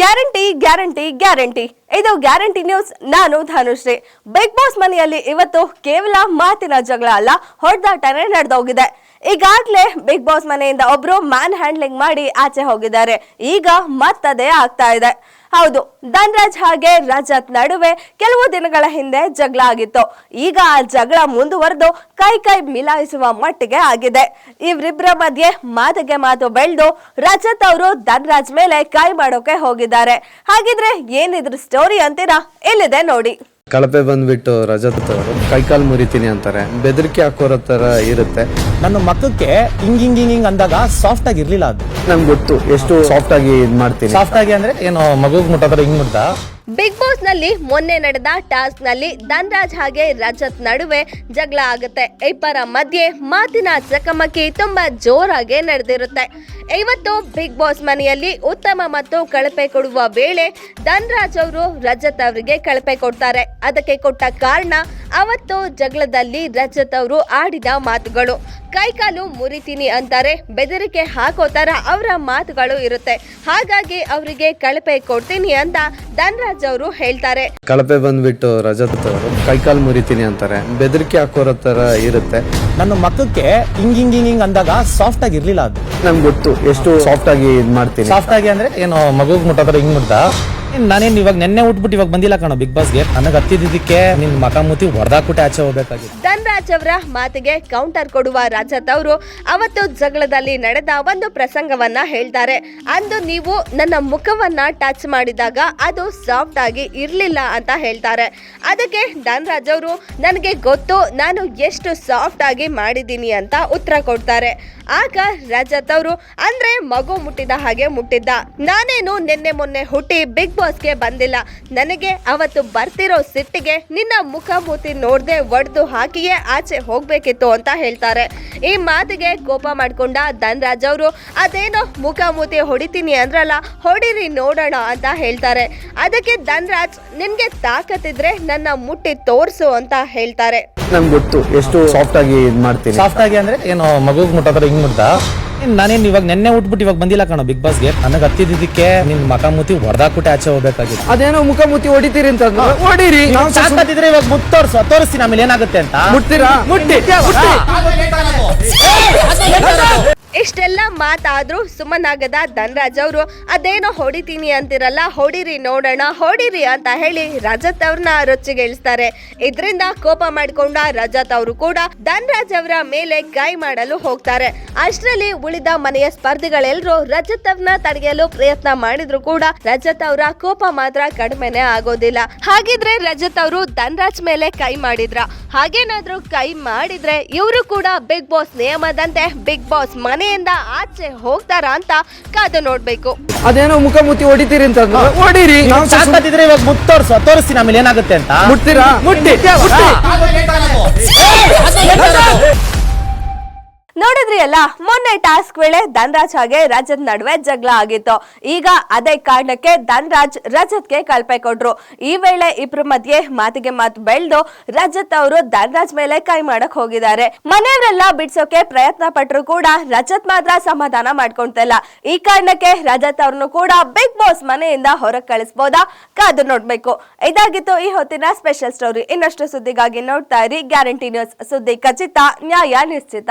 Guarantee guarantee guarantee. ಇದು guarantee news, ನಾನು Dhanushree. Big boss ಮನೆಯಲ್ಲಿ ಇವತ್ತು ಕೇವಲ ಮಾತಿನ ಜಗಳ ಅಲ್ಲ, ಹೊಡೆದಾಟನೇ ನಡೆದೋಗಿದೆ. ಈಗಾಗ್ಲೇ ಬಿಗ್ ಬಾಸ್ ಮನೆಯಿಂದ ಒಬ್ರು ಮ್ಯಾನ್ ಹ್ಯಾಂಡ್ಲಿಂಗ್ ಮಾಡಿ ಆಚೆ ಹೋಗಿದ್ದಾರೆ. ಈಗ ಮತ್ತದೇ ಆಗ್ತಾ ಇದೆ. ಹೌದು, ಧನ್ರಾಜ್ ಹಾಗೆ ರಜತ್ ನಡುವೆ ಕೆಲವು ದಿನಗಳ ಹಿಂದೆ ಜಗಳ ಆಗಿತ್ತು. ಈಗ ಆ ಜಗಳ ಮುಂದುವರೆದು ಕೈ ಕೈ ಮಿಲಾಯಿಸುವ ಮಟ್ಟಿಗೆ ಆಗಿದೆ. ಇವರಿಬ್ಬರ ಮಧ್ಯೆ ಮಾತಿಗೆ ಮಾತು ಬೆಳೆದು ರಜತ್ ಅವರು ಧನ್ರಾಜ್ ಮೇಲೆ ಕೈ ಮಾಡೋಕೆ ಹೋಗಿದ್ದಾರೆ. ಹಾಗಿದ್ರೆ ಏನಿದ್ರ ಸ್ಟೋರಿ ಅಂತೀರಾ? ಇಲ್ಲಿದೆ ನೋಡಿ. ಕಳಪೆ ಬಂದ್ಬಿಟ್ಟು ರಜತ್ ಅವರು ಕೈಕಾಲು ಮುರಿತೀನಿ ಅಂತಾರೆ. ಬೆದರಿಕೆ ಹಾಕೋರೋ ತರ ಇರುತ್ತೆ. ನನ್ನ ಮಕ್ಕಕ್ಕೆ ಹಿಂಗ್ ಹಿಂಗ್ ಹಿಂಗ್ ಹಿಂಗ್ ಅಂದಾಗ ಸಾಫ್ಟ್ ಆಗಿ ಇರ್ಲಿಲ್ಲ ಅದು. ನಂಗೆ ಗೊತ್ತು ಎಷ್ಟು ಸಾಫ್ಟ್ ಆಗಿ ಇದ್ ಮಾಡ್ತೀನಿ ಸಾಫ್ಟ್ ಆಗಿ ಅಂದ್ರೆ ಏನು ಮಗುಗ್ ಮುಟ್ಟೋದ್ರ ಹಿಂಗ್ ಮುಟ್ಟ ಬಿಗ್ ಬಾಸ್ನಲ್ಲಿ ಮೊನ್ನೆ ನಡೆದ ಟಾಸ್ಕ್ನಲ್ಲಿ ಧನ್ರಾಜ್ ಹಾಗೆ ರಜತ್ ನಡುವೆ ಜಗಳ ಆಗುತ್ತೆ. ಇಬ್ಬರ ಮಧ್ಯೆ ಮಾತಿನ ಚಕಮಕಿ ತುಂಬಾ ಜೋರಾಗಿ ನಡೆದಿರುತ್ತೆ. ಇವತ್ತು ಬಿಗ್ ಬಾಸ್ ಮನೆಯಲ್ಲಿ ಉತ್ತಮ ಮತ್ತು ಕಳಪೆ ಕೊಡುವ ವೇಳೆ ಧನ್ರಾಜ್ ಅವರು ರಜತ್ ಅವರಿಗೆ ಕಳಪೆ ಕೊಡ್ತಾರೆ. ಅದಕ್ಕೆ ಕೊಟ್ಟ ಕಾರಣ ಅವತ್ತು ಜಗಳದಲ್ಲಿ ರಜತ್ ಅವರು ಆಡಿದ ಮಾತುಗಳು. ಕೈಕಾಲು ಮುರಿತೀನಿ ಅಂತಾರೆ ಬೆದರಿಕೆ ಹಾಕೋ ತರ ಅವರ ಮಾತುಗಳು ಇರುತ್ತೆ. ಹಾಗಾಗಿ ಅವರಿಗೆ ಕಳಪೆ ಕೊಡ್ತೀನಿ ಅಂತ ಧನ್ರಾಜ್ ಅವರು ಹೇಳ್ತಾರೆ. ಕಳಪೆ ಬಂದ್ಬಿಟ್ಟು ರಜತ್ ಅವರು ಕೈಕಾಲು ಮುರಿತೀನಿ ಅಂತಾರೆ ಬೆದರಿಕೆ ಹಾಕೋರೋ ತರ ಇರುತ್ತೆ. ನನ್ನ ಮಕ್ಕಕ್ಕೆ ಹಿಂಗ್ ಹಿಂಗ್ ಹಿಂಗ್ ಹಿಂಗ್ ಅಂದಾಗ ಸಾಫ್ಟ್ ಆಗಿ ಇರ್ಲಿಲ್ಲ ಅದು. ನಂಗೆ ಗೊತ್ತು ಎಷ್ಟು ಸಾಫ್ಟ್ ಆಗಿ ಇದ್ ಮಾಡ್ತೀನಿ ಸಾಫ್ಟ್ ಆಗಿ ಅಂದ್ರೆ ಏನು ಮಗುಗ್ ಮುಟ್ಟೋದ್ರ ಹಿಂಗ್ ಮುಟ್ಟ ನಾನೇನ್ ಇವಾಗ ನೆನ್ನೆ ಉಟ್ಬಿಟ್ಟು ಇವಾಗ ಬಂದಿಲ್ಲ ಕಣ ಬಿಗ್ ಬಾಸ್ಗೆ ನನಗೆ ಹತ್ತಿದ್ದಕ್ಕೆ ನಿನ್ ಮಕ ಮುತಿ ಹೊಡೆದಾಕ್ಬಿಟ್ಟು ಆಚೆ ಹೋಗ್ಬೇಕಾಗಿತ್ತು. ಧನ್ರಾಜ್ ಅವರ ಮಾತಿಗೆ ಕೌಂಟರ್ ಕೊಡುವ ರಜತ್ ಅವರು ಅವತ್ತು ಜಗಳದಲ್ಲಿ ನಡೆದ ಒಂದು ಪ್ರಸಂಗವನ್ನ ಹೇಳ್ತಾರೆ. ಅಂದು ನೀವು ನನ್ನ ಮುಖವನ್ನ ಟಚ್ ಮಾಡಿದಾಗ ಅದು ಸಾಫ್ಟ್ ಆಗಿ ಇರಲಿಲ್ಲ ಅಂತ ಹೇಳ್ತಾರೆ. ಅದಕ್ಕೆ ಧನ್ರಾಜ್ ಅವರು, ನನಗೆ ಗೊತ್ತು, ನಾನು ಎಷ್ಟು ಸಾಫ್ಟ್ ಆಗಿ ಮಾಡಿದ್ದೀನಿ ಅಂತ ಉತ್ತರ ಕೊಡ್ತಾರೆ. ಆಗ ರಜತ್ ಅವರು, ಅಂದ್ರೆ ಮಗು ಮುಟ್ಟಿದ ಹಾಗೆ ಮುಟ್ಟಿದ್ದ. ನಾನೇನು ನಿನ್ನೆ ಮೊನ್ನೆ ಹುಟ್ಟಿ ಬಿಗ್ ಬಾಸ್ಗೆ ಬಂದಿಲ್ಲ. ನನಗೆ ಅವತ್ತು ಬರ್ತಿರೋ ಸಿಟ್ಟಿಗೆ ನಿನ್ನ ಮುಖ ಮೂತಿ ನೋಡ್ದೆ ಒಡೆದು ಹಾಕಿಯೇ ಆಚೆ ಹೋಗ್ಬೇಕಿತ್ತು ಅಂತ ಹೇಳ್ತಾರೆ. ಈ ಮಾತಿಗೆ ಕೋಪ ಮಾಡ್ಕೊಂಡ ಧನ್ರಾಜ್ ಅವರು ಅದೇನೋ ಮುಖ ಮೂತಿ ಹೊಡಿತೀನಿ ಅಂದ್ರಲ್ಲ ಹೊಡಿರಿ ನೋಡೋಣ ಅಂತ ಹೇಳ್ತಾರೆ. ಅದಕ್ಕೆ ಧನ್ರಾಜ್ ನಿನ್ಗೆ ತಾಕತ್ತಿದ್ರೆ ನನ್ನ ಮುಟ್ಟಿ ತೋರ್ಸು ಅಂತ ಹೇಳ್ತಾರೆ. ನಂಗೆ ಗೊತ್ತು ಎಷ್ಟು ಸಾಫ್ಟ್ ಆಗಿ ಇದು ಮಾಡ್ತೀನಿ ಸಾಫ್ಟ್ ಆಗಿ ಅಂದ್ರೆ ಏನು ಮಗುಗ್ ಮುಟ್ಟೋದ್ರ ಹಿಂಗ್ ಮುಟ್ಟ ನಾನೇನ್ ಇವಾಗ ನೆನ್ನೆ ಉಟ್ಬಿಟ್ಟು ಇವಾಗ ಬಂದಿಲ್ಲ ಕಣ ಬಿಗ್ ಬಾಸ್ಗೆ. ನನಗೆ ಹತ್ತಿದ್ದಕ್ಕೆ ನಿನ್ ಮುಖಮೂತಿ ಮುತಿ ಹೊಡೆದಾಕ್ಬಿಟ್ಟು ಆಚೆ ಹೋಗ್ಬೇಕಾಗಿತ್ತು. ಅದೇನೋ ಮುಖ ಮುತ್ತಿ ಹೊಡಿತೀರಿ ಅಂತ ಹೊಡೀರಿ. ಸಾಕಾತಿದ್ರೆ ಇವಾಗ ಮುಟ್ ತೋರ್ಸು ತೋರಿಸ್ತೀನಿ ಆಮೇಲೆ ಏನಾಗುತ್ತೆ ಅಂತ. ಮುಟ್ತೀರಾ? ಮುಟ್ಟಿ. ಮಾತಾದ್ರೂ ಸುಮ್ಮನಾಗದ ಧನ್ರಾಜ್ ಅವರು, ಅದೇನೋ ಹೊಡಿತೀನಿ ಅಂತಿರಲ್ಲ, ಹೊಡಿರಿ ನೋಡೋಣ, ಹೊಡಿರಿ ಅಂತ ಹೇಳಿ ರಜತ್ ಅವ್ರನ್ನ ರೊಚ್ಚಿಗೇಳಿಸ್ತಾರೆ. ಇದರಿಂದ ಕೋಪ ಮಾಡಿಕೊಂಡ ರಜತ್ ಅವರು ಕೂಡ ಧನ್ರಾಜ್ ಅವರ ಮೇಲೆ ಕೈ ಮಾಡಲು ಹೋಗ್ತಾರೆ. ಅಷ್ಟರಲ್ಲಿ ಉಳಿದ ಮನೆಯ ಸ್ಪರ್ಧಿಗಳೆಲ್ಲರೂ ರಜತ್ ಅವ್ರನ್ನ ತಡೆಯಲು ಪ್ರಯತ್ನ ಮಾಡಿದ್ರು ಕೂಡ ರಜತ್ ಅವರ ಕೋಪ ಮಾತ್ರ ಕಡಿಮೆನೆ ಆಗೋದಿಲ್ಲ. ಹಾಗಿದ್ರೆ ರಜತ್ ಅವರು ಧನ್ರಾಜ್ ಮೇಲೆ ಕೈ ಮಾಡಿದ್ರ? ಹಾಗೇನಾದ್ರೂ ಕೈ ಮಾಡಿದ್ರೆ ಇವರು ಕೂಡ ಬಿಗ್ ಬಾಸ್ ನಿಯಮದಂತೆ ಬಿಗ್ ಬಾಸ್ ಮನೆಯಿಂದ ಆಚೆ ಹೋಗ್ತಾರಾ ಅಂತ ಕಾದು ನೋಡ್ಬೇಕು. ಅದೇನೋ ಮುಖ ಮುತ್ತಿ ಹೊಡಿತೀರಿ ಅಂತ ಹೊಡಿರಿ. ಸಾಕಾತಿದ್ರೆ ಇವಾಗ ಮುಟ್ ತೋರ್ಸು ತೋರಿಸ್ತೀನಿ ಆಮೇಲೆ ಏನಾಗುತ್ತೆ ಅಂತ. ಮುಟ್ತೀರಾ? ಮುಟ್ಟಿ. ಅಲ್ಲ ಮೊನ್ನೆ ಟಾಸ್ಕ್ ವೇಳೆ ಧನ್ರಾಜ್ ಹಾಗೆ ರಜತ್ ನಡುವೆ ಜಗಳ ಆಗಿತ್ತು. ಈಗ ಅದೇ ಕಾರಣಕ್ಕೆ ಧನ್ರಾಜ್ ರಜತ್ಗೆ ಕಲ್ಪೆ ಕೊಟ್ರು. ಈ ವೇಳೆ ಇಬ್ರ ಮಧ್ಯೆ ಮಾತಿಗೆ ಮಾತು ಬೆಳೆದು ರಜತ್ ಅವರು ಧನ್ರಾಜ್ ಮೇಲೆ ಕೈ ಮಾಡಕ್ ಹೋಗಿದ್ದಾರೆ. ಮನೆಯವರೆಲ್ಲ ಬಿಡ್ಸೋಕೆ ಪ್ರಯತ್ನ ಪಟ್ಟರು ಕೂಡ ರಜತ್ ಮಾತ್ರ ಸಮಾಧಾನ ಮಾಡ್ಕೊಂತಿಲ್ಲ. ಈ ಕಾರಣಕ್ಕೆ ರಜತ್ ಅವ್ರನ್ನು ಕೂಡ ಬಿಗ್ ಬಾಸ್ ಮನೆಯಿಂದ ಹೊರಗೆ ಕಳಿಸ್ಬೋದಾ? ಕಾದು ನೋಡ್ಬೇಕು. ಇದಾಗಿತ್ತು ಈ ಹೊತ್ತಿನ ಸ್ಪೆಷಲ್ ಸ್ಟೋರಿ. ಇನ್ನಷ್ಟು ಸುದ್ದಿಗಾಗಿ ನೋಡ್ತಾ ಇರಿ. ಗ್ಯಾರಂಟಿ ನ್ಯೂಸ್ ಸುದ್ದಿ ಖಚಿತ, ನ್ಯಾಯ ನಿಶ್ಚಿತ.